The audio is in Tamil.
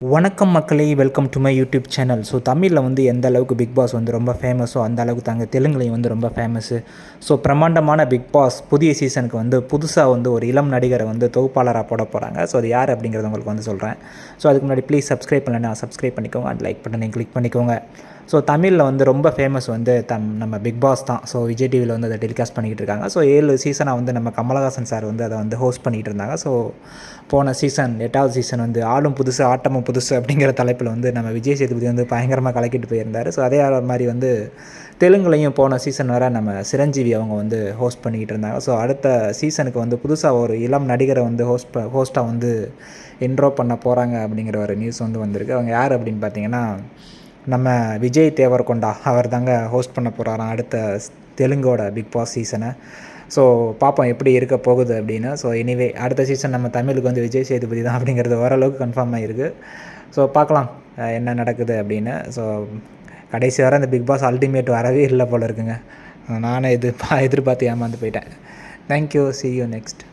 வணக்கம் மக்களே welcome to my YouTube channel so தமிழில் வந்து எந்த அளவுக்கு பிக் பாஸ் வந்து ரொம்ப ஃபேமஸோ அந்த அளவுக்கு தாங்க தெலுங்குலையும் வந்து ரொம்ப ஃபேமஸ்ஸு ஸோ பிரம்மாண்டமான பிக் பாஸ் புதிய சீசனுக்கு வந்து புதுசாக வந்து ஒரு இளம் நடிகரை வந்து தொகுப்பாளராக போட போகிறாங்க ஸோ அது யார் அப்படிங்கிறத உங்களுக்கு வந்து சொல்கிறேன் ஸோ அதுக்கு முன்னாடி ப்ளீஸ் சப்ஸ்கிரைப் பண்ணலன்னா சப்ஸ்கிரைப் பண்ணிக்கோங்க. அண்ட் லைக் பட்டனை கிளிக் பண்ணிக்கோங்க. ஸோ தமிழில் வந்து ரொம்ப ஃபேமஸ் வந்து தம் நம்ம பிக் பாஸ் தான். ஸோ விஜய் டிவியில் வந்து அதை டெலிகாஸ்ட் பண்ணிக்கிட்டு இருக்காங்க. ஸோ ஏழு சீசனாக வந்து நம்ம கமலஹாசன் சார் வந்து அதை வந்து ஹோஸ்ட் பண்ணிகிட்டு இருந்தாங்க. ஸோ போன சீசன் எட்டாவது சீசன் வந்து ஆளும் புதுசு ஆட்டமும் புதுசு அப்படிங்கிற தலைப்பில் வந்து நம்ம விஜய் சேதுபதி வந்து பயங்கரமாக கலக்கிட்டு போயிருந்தார். ஸோ அதே மாதிரி வந்து தெலுங்குலையும் போன சீசன் வர நம்ம சிரஞ்சீவி அவங்க வந்து ஹோஸ்ட் பண்ணிக்கிட்டு இருந்தாங்க. ஸோ அடுத்த சீசனுக்கு வந்து புதுசாக ஒரு இளம் நடிகரை வந்து ஹோஸ்ட் ஹோஸ்ட்டாக வந்து இன்ட்ரோ பண்ண போகிறாங்க அப்படிங்கிற ஒரு நியூஸ் வந்து வந்திருக்கு. அவங்க யார் அப்படின்னு பார்த்தீங்கன்னா நம்ம விஜய் தேவர்கொண்டா அவர் தாங்க ஹோஸ்ட் பண்ண போகிறாராம் அடுத்த தெலுங்கோட பிக் பாஸ் சீசனை ஸோ பார்ப்போம் எப்படி இருக்க போகுது அப்படின்னு. ஸோ எனிவே அடுத்த சீசன் நம்ம தமிழுக்கு வந்து விஜய் சேதுபதி தான் அப்படிங்கிறது ஓரளவுக்கு கன்ஃபார்ம் ஆகிருக்கு ஸோ பார்க்கலாம் என்ன நடக்குது அப்படின்னு. ஸோ கடைசி வரை அந்த பிக் பாஸ் அல்டிமேட் வரவே இல்லை போல் இருக்குங்க. நானே இது எதிர்பார்த்து ஏமாந்து போயிட்டேன். Thank you C you next